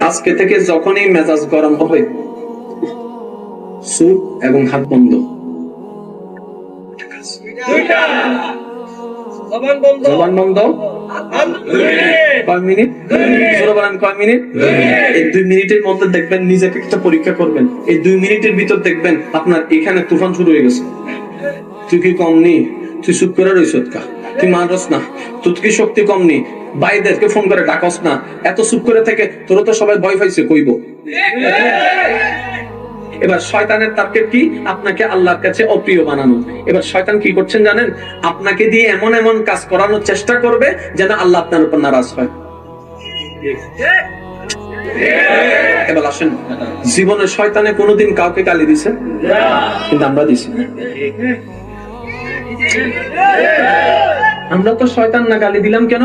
আজকে থেকে যখনই মেজাজ গরম হবে সুপ এবং হাত বন্ধ। জবান কয় মিনিট? বলেন কয় মিনিট? এই দুই মিনিটের মধ্যে দেখবেন নিজেকে একটা পরীক্ষা করবেন। এই দুই মিনিটের ভিতর দেখবেন আপনার এখানে তুফান শুরু হয়ে গেছে। তুই কি কম নি তুই চুপ করে রইছ কা তুই মানস না, তোর কি শক্তি কম নি ভাইদেরকে ফোন করে ডাকস না। এত চুপ করে থেকে তোর তো সবাই ভয় পাইছে, কইব। এবার শয়তানের টার্গেট কি? আপনাকে আল্লাহর কাছে অপ্রিয় বানানো। এবার শয়তান কি করছেন জানেন? আপনাকে দিয়ে এমন এমন কাজ করানোর চেষ্টা করবে যেন আল্লাহ আপনার উপর নারাজ হয়। এবার আসেন। জীবনে শয়তানে কোনোদিন কাউকে গালি দিছে? কিন্তু আমরা দিছি। আমরা তো শয়তান না গালি দিলাম কেন?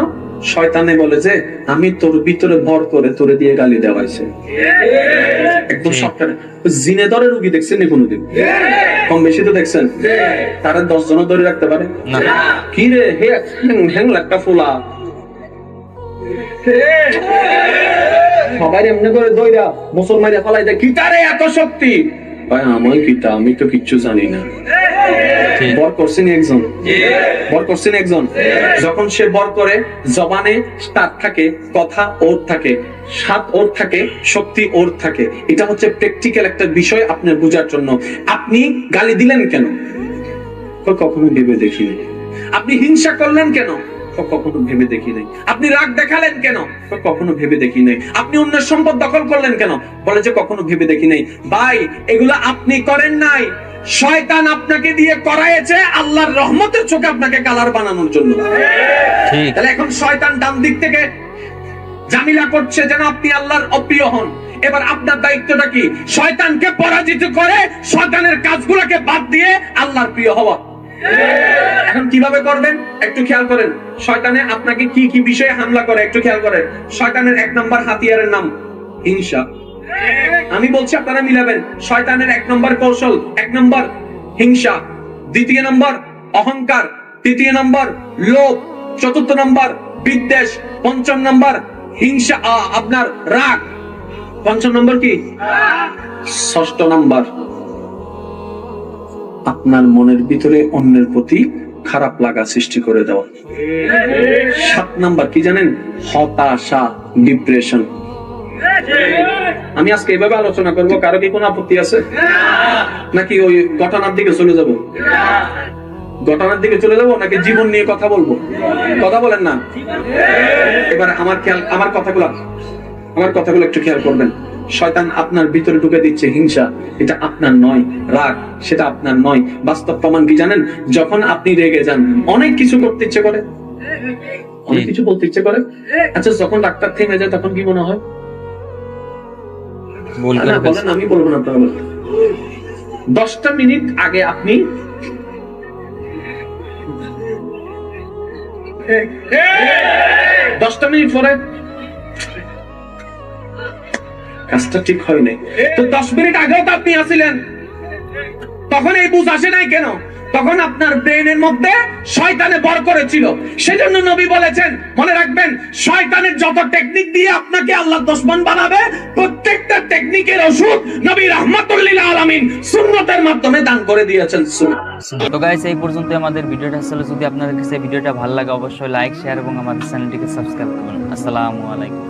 শয়তানে বলে যে আমি তোর ভিতরে ভর করে তোরে দিয়ে গালি দেওয়াইছে। একদম সবটারে জিনে ধরে রুগী দেখছেন নি কোনোদিন? কম বেশি তো দেখছেন? তারা দশ জন ধরে রাখতে পারে? কি রে হে হ্যাং একটা ফুলা। সবাই এমনি করে দইরা মুসলমানরা ফলাই দেয় কিতারে এত শক্তি? ভাই আমার কিতা আমি তো কিচ্ছু জানি না। বর করছেন একজন? বর করছেন একজন? যখন সে বর করে জবানে তার থাকে কথা ওর থাকে সাত ওর থাকে শক্তি ওর থাকে। এটা হচ্ছে প্র্যাকটিক্যাল একটা বিষয় আপনার বোঝার জন্য। আপনি গালি দিলেন কেন? কখনো ভেবে দেখিনি আপনি হিংসা করলেন কেন? কখনো ভেবে দেখি নাই। আপনি রাগ দেখালেন কেন? কখনো ভেবে দেখি নাই। আপনি অন্যের সম্পদ দখল করলেন কেন? বলে যে কখনো ভেবে দেখি নাই। ভাই এগুলো আপনি করেন নাই। শয়তান আপনাকে দিয়ে করাইছে আল্লাহর রহমতের চোখে আপনাকে কালার বানানোর জন্য। তাহলে এখন শয়তান ডান দিক থেকে জামিলা করছে যেন আপনি আল্লাহর অপ্রিয় হন। এবার আপনার দায়িত্বটা কি? শয়তানকে পরাজিত করে শয়তানের কাজগুলোকে বাদ দিয়ে আল্লাহর প্রিয় হওয়া। এখন কীভাবে করবেন? একটু খেয়াল করেন। শয়তানে আপনাকে কি কি বিষয়ে হামলা করে একটু খেয়াল করেন। শয়তানের এক নম্বর হাতিয়ারের নাম হিংসা। আমি বলছি আপনারা মিলাবেন। শয়তানের এক নম্বর কৌশল, এক নম্বর হিংসা, দ্বিতীয় নম্বর অহংকার, তৃতীয় নম্বর লোভ, চতুর্থ নম্বর বিদ্বেষ, পঞ্চম নম্বর হিংসা আপনার রাগ। পঞ্চম নম্বর কি? ষষ্ঠ নম্বর, আপনার মনের ভিতরে অন্যের প্রতি খারাপ লাগা সৃষ্টি করে দেওয়া। সাত নাম্বার কি জানেন? হতাশা, ডিপ্রেশন। আমি আজকে এভাবে আলোচনা করব কারও কি কোনো আপত্তি আছে? নাকি ওই ঘটনার দিকে চলে যাব? ঘটনার দিকে চলে যাব নাকি জীবন নিয়ে কথা বলব? কথা বলেন না। এবার আমার খেয়াল আমার কথাগুলো আমার কথাগুলো একটু খেয়াল করবেন। শয়তান আপনার ভিতরে ঢুকে দিচ্ছে হিংসা। এটা আপনার নয় রাগ সেটা আপনার নয়। বাস্তব প্রমাণ কি জানেন? যখন আপনি রেগে যান অনেক কিছু করতে ইচ্ছে করে। অনেক কিছু বলতে ইচ্ছে করে। আচ্ছা যখন ডাক্তার থেমে যায় তখন কি মনে হয়? বলেন আমি বলব না আপনারা বলেন। দশটা মিনিট আগে আপনি দশটা মিনিট পরে কাজটা ঠিক হয় নাই। তো দশ মিনিট আগেও তো আপনি আসিলেন তখন এই বুঝ আসে নাই কেন? তখন আপনার ব্রেনের মধ্যে শয়তানে বর করেছিল। সেজন্য নবী বলেছেন, মনে রাখবেন, শয়তানের যত টেকনিক দিয়ে আপনাকে আল্লাহ দুশমন বানাবে, প্রত্যেকটা টেকনিকের ওষুধ নবী রাহমাতুল্লিল আলামিন সুন্নতের মাধ্যমে দান করে দিয়েছেন। তো গাইস এই পর্যন্ত আমাদের ভিডিওটা। আসলে যদি আপনাদের কাছে ভিডিওটা ভালো লাগে, অবশ্যই লাইক শেয়ার এবং আমাদের চ্যানেলটিকে সাবস্ক্রাইব করুন আসসালামু আলাইকুম।